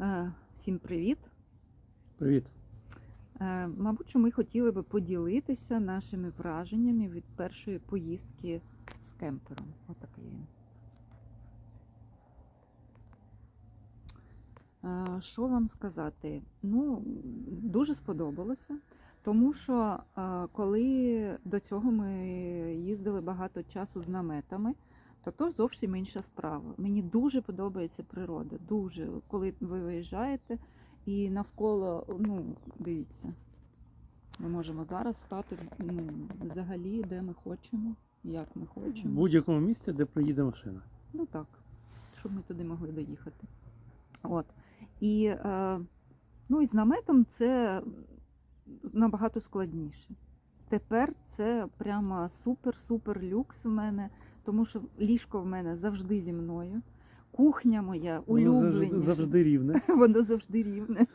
Е, Всім привіт! Привіт. Е, Мабуть, що ми хотіли би поділитися нашими враженнями від першої поїздки з кемпером. Отакий він. Е, Що вам сказати? Ну, дуже сподобалося, тому що коли до цього ми їздили багато часу з наметами, то то зовсім інша справа. Мені дуже подобається природа. Дуже, коли ви виїжджаєте і навколо, ну, дивіться, ми можемо зараз стати ну, взагалі, де ми хочемо, як ми В хочемо. будь-якому місці, де проїде машина. Ну так, щоб ми туди могли доїхати. От. І, е, ну, і з наметом це набагато складніше. Тепер це прямо супер-супер люкс в мене, тому що ліжко в мене завжди зі мною. Кухня моя Воно завжди, завжди рівне. Воно завжди рівне.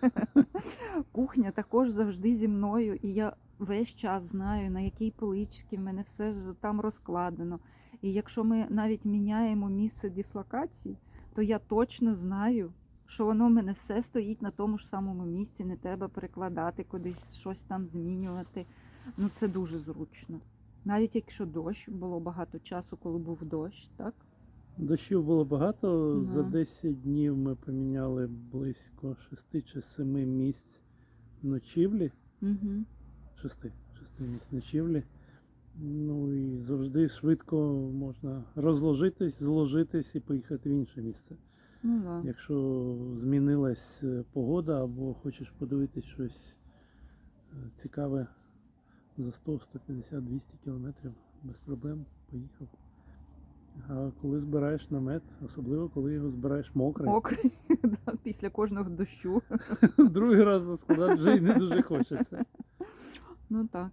Кухня також завжди зі мною. І я весь час знаю, на якій поличці в мене все ж там розкладено. І якщо ми навіть міняємо місце дислокації, то я точно знаю, що воно в мене все стоїть на тому ж самому місці, не треба перекладати кудись, щось там змінювати. Ну це дуже зручно. Навіть якщо дощ, було багато часу, коли був дощ, так? Дощів було багато. За 10 днів ми поміняли близько 6 чи 7 місць ночівлі. Угу. 6, 6 місць ночівлі. Ну і завжди швидко можна розложитись, зложитись і поїхати в інше місце. Ну, да. Якщо змінилась е, погода або хочеш подивитись щось е, цікаве за 100, 150, 200 кілометрів без проблем поїхав. А коли збираєш намет, особливо коли його збираєш мокрий, Мокрий да, після кожного дощу. другий раз складати вже й не дуже хочеться. Ну так.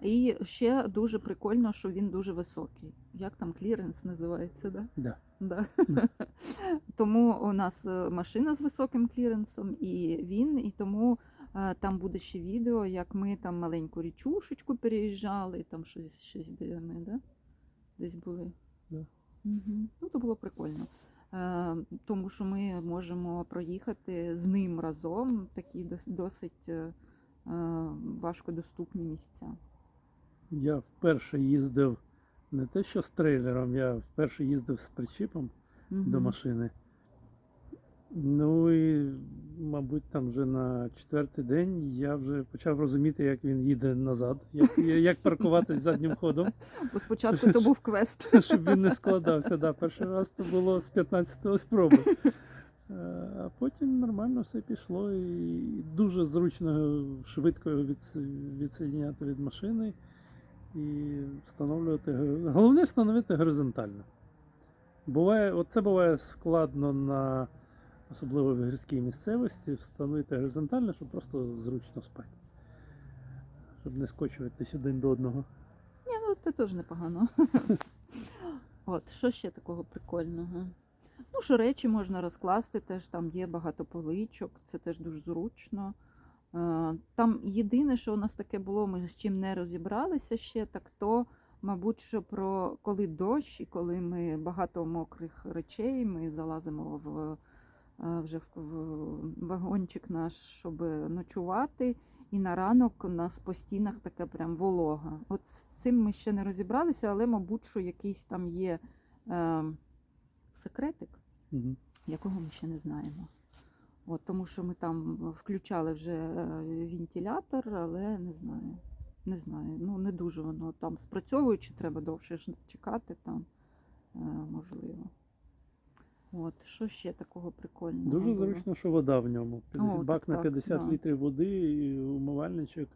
І ще дуже прикольно, що він дуже високий. Як там кліренс називається, да? Да. Да. Да. тому у нас е, машина з високим кліренсом, і він, і тому там буде ще відео, як ми там маленьку річушечку переїжджали, там щось, щось де ми, да? десь були. Да. Угу. Ну, то було прикольно. Е, тому що ми можемо проїхати з ним разом такі досить е, е, важкодоступні місця. Я вперше їздив не те, що з трейлером, я вперше їздив з причіпом до машини. Ну і, мабуть, там вже на четвертий день я вже почав розуміти, як він їде назад, як, як паркуватись заднім ходом, Бо спочатку то був квест. щоб він не складався. Да, перший раз це було з 15-го спроби. Е, А потім нормально все пішло і дуже зручно швидко відсоєдняти від машини і встановлювати. Головне встановити горизонтально. Буває, от це буває складно на особливо в гірській місцевості, встановити горизонтально, щоб просто зручно спати. Щоб не скочуватись один до одного. Ні, ну це теж непогано. От, що ще такого прикольного? Ну, що речі можна розкласти, теж там є багато поличок, це теж дуже зручно. Е, Там єдине, що у нас таке було, ми з чим не розібралися ще, так то, мабуть, що про коли дощ і коли ми багато мокрих речей, ми залазимо в вже в, вагончик наш, щоб ночувати. І на ранок у нас по стінах така прям волога. От з цим ми ще не розібралися, але, мабуть, що якийсь там є е, секретик, Угу. якого ми ще не знаємо. От, тому що ми там включали вже е, вентилятор, але не знаю. Не знаю. Ну, не дуже воно там спрацьовує, чи треба довше чекати там, е, можливо. От, що ще такого прикольного? Дуже було? зручно, що вода в ньому. О, Бак так, на так, 50 да. літрів води і умивальничок.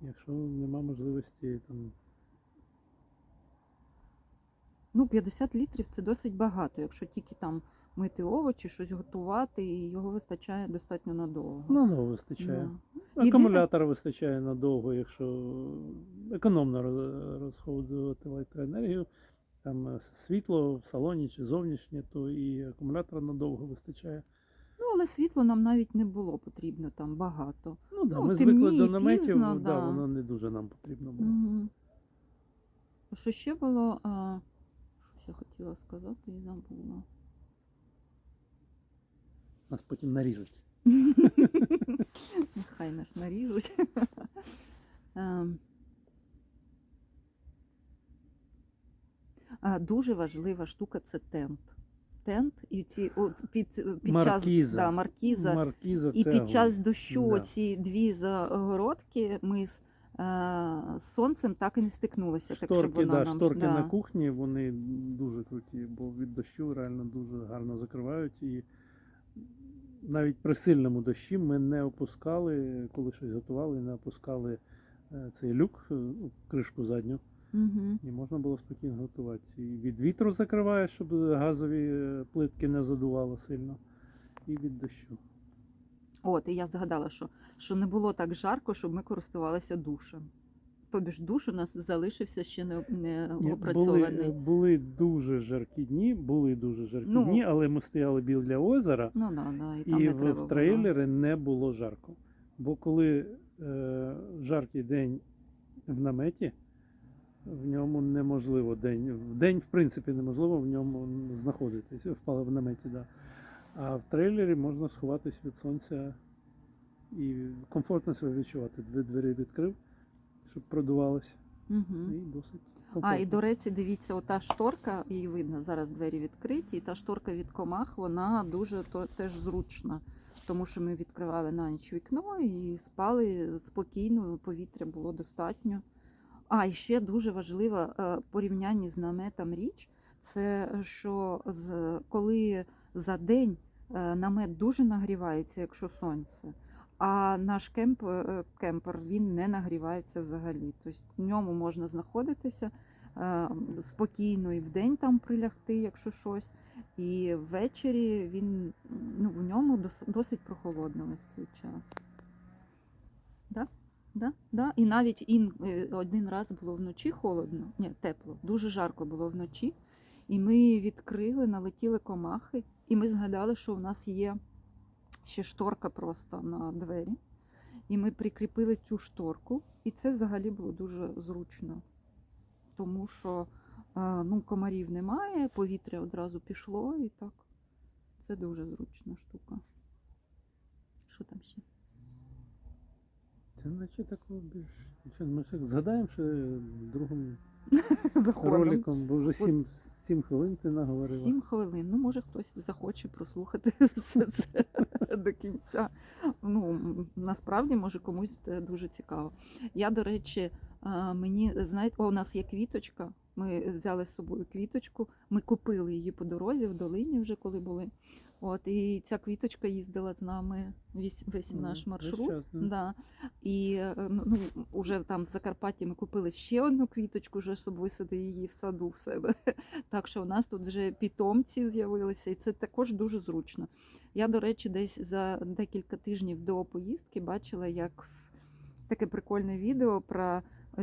Якщо нема можливості там. Ну, 50 літрів це досить багато, якщо тільки там мити овочі, щось готувати, і його вистачає достатньо надовго. Ну, ну вистачає. Да. Акумулятора вистачає надовго, якщо економно роз- розходувати електроенергію. Там е, світло в салоні чи зовнішнє, то і акумулятора надовго вистачає. Ну, але світло нам навіть не було потрібно там багато. Ну да, Ну, ми звикли до наметів, пізно, да, да. воно не дуже нам потрібно було. Угу. Що ще було? А, щось я хотіла сказати і забула. Нас потім наріжуть. Нехай нас наріжуть. Ем. А, Дуже важлива штука це тент. Тент і ці от під, під час Маркіза. да, маркіза. Маркіза І під час дощу Да. ці дві загородки ми з, е, сонцем так і не стикнулися. так, щоб Шторки, вона да, нам шторки да. на кухні, вони дуже круті, бо від дощу реально дуже гарно закривають. І навіть при сильному дощі ми не опускали, коли щось готували, не опускали е, цей люк, е, кришку задню, Угу. і можна було спокійно готувати. І від вітру закриває, щоб газові е, плитки не задувало сильно, і від дощу. От, і я згадала, що, що не було так жарко, щоб ми користувалися душем. Тобі ж душ у нас залишився ще не, не Ні, були, опрацьований. були дуже жаркі дні, були дуже жаркі Ну. дні, але ми стояли біля озера. Ну, да, да, і там І не в, в було. трейлері не було жарко. Бо коли е, жаркий день в наметі, в ньому неможливо день. В день, в принципі, неможливо в ньому знаходитись, впали в наметі, да. А в трейлері можна сховатись від сонця і комфортно себе відчувати. Дві двері відкрив, щоб продувалося. Мгм. І досить А, і до речі, дивіться, ота шторка, її видно, зараз двері відкриті, і та шторка від комах, вона дуже то, теж зручна. Тому що ми відкривали на ніч вікно і спали спокійно, повітря було достатньо. А, і ще дуже важлива е, порівнянні з наметом річ, це що з, коли за день е, намет дуже нагрівається, якщо сонце. А наш кемп, е, кемпер він не нагрівається взагалі. Тобто в ньому можна знаходитися е, спокійно і вдень там прилягти, якщо щось. І ввечері він ну, в ньому досить прохолодно весь цей час. Да? Да? І навіть ін, е, один раз було вночі холодно, ні, тепло, дуже жарко було вночі. І ми відкрили, налетіли комахи, і ми згадали, що у нас є ще шторка просто на двері. І ми прикріпили цю шторку, і це взагалі було дуже зручно. Тому що е, ну, комарів немає, повітря одразу пішло, і так. Це дуже зручна штука. Що там ще? Це наче такого більш. Що, ми ще згадаємо, що другим роликом, бо вже 7, 7 хвилин ти наговорила. Сім хвилин. Ну, може, хтось захоче прослухати все це до кінця. Ну, насправді, може, комусь це дуже цікаво. Я, до речі, мені, знаєте, у нас є квіточка. Ми взяли з собою квіточку, ми купили її по дорозі в долині вже коли були. От, і ця квіточка їздила з нами весь, весь Ну, наш весь маршрут. час, да. І е, ну, уже там в Закарпатті ми купили ще одну квіточку, вже щоб висадити її в саду в себе. Так що у нас тут вже питомці з'явилися, і це також дуже зручно. Я, до речі, десь за декілька тижнів до поїздки бачила, як таке прикольне відео про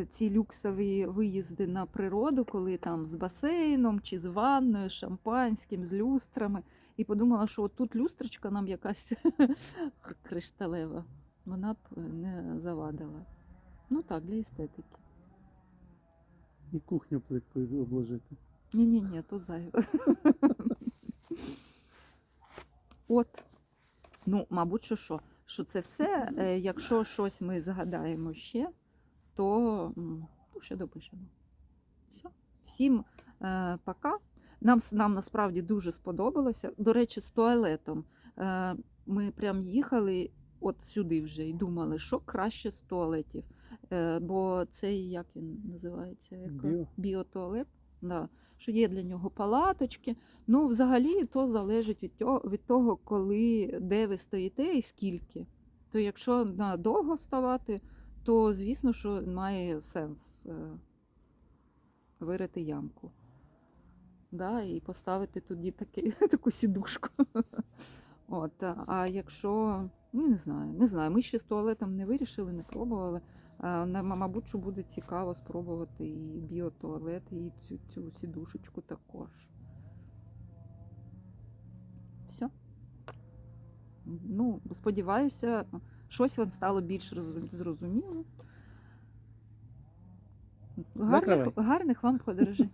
ці люксові виїзди на природу, коли там з басейном чи з ванною, з шампанським, з люстрами. І подумала, що от тут люстрочка нам якась кришталева, вона б не завадила. Ну так, для естетики. І кухню плиткою обложити. Ні, ні, ні, то зайве. От. Ну, мабуть, що що. Що це все. Е, Якщо щось ми згадаємо ще, то ну, ще допишемо. Все. Всім е, пока. Нам, нам насправді дуже сподобалося. До речі, з туалетом. Е, ми прям їхали от сюди вже і думали, що краще з туалетів. Е, бо цей, як він називається? Як? Біотуалет. Да. Що є для нього палаточки. Ну, взагалі, то залежить від того, від того, коли, де ви стоїте і скільки. То якщо на довго ставати, то звісно, що має сенс е, вирити ямку. Да, і поставити тоді таки, таку сідушку. От, а- якщо, ну не знаю, не знаю, ми ще з туалетом не вирішили, не пробували. А, Мабуть, що буде цікаво спробувати і біотуалет, і цю, цю сідушечку також. Все. Ну, сподіваюся, щось вам стало більш зрозуміло. Гарних, гарних вам подорожей.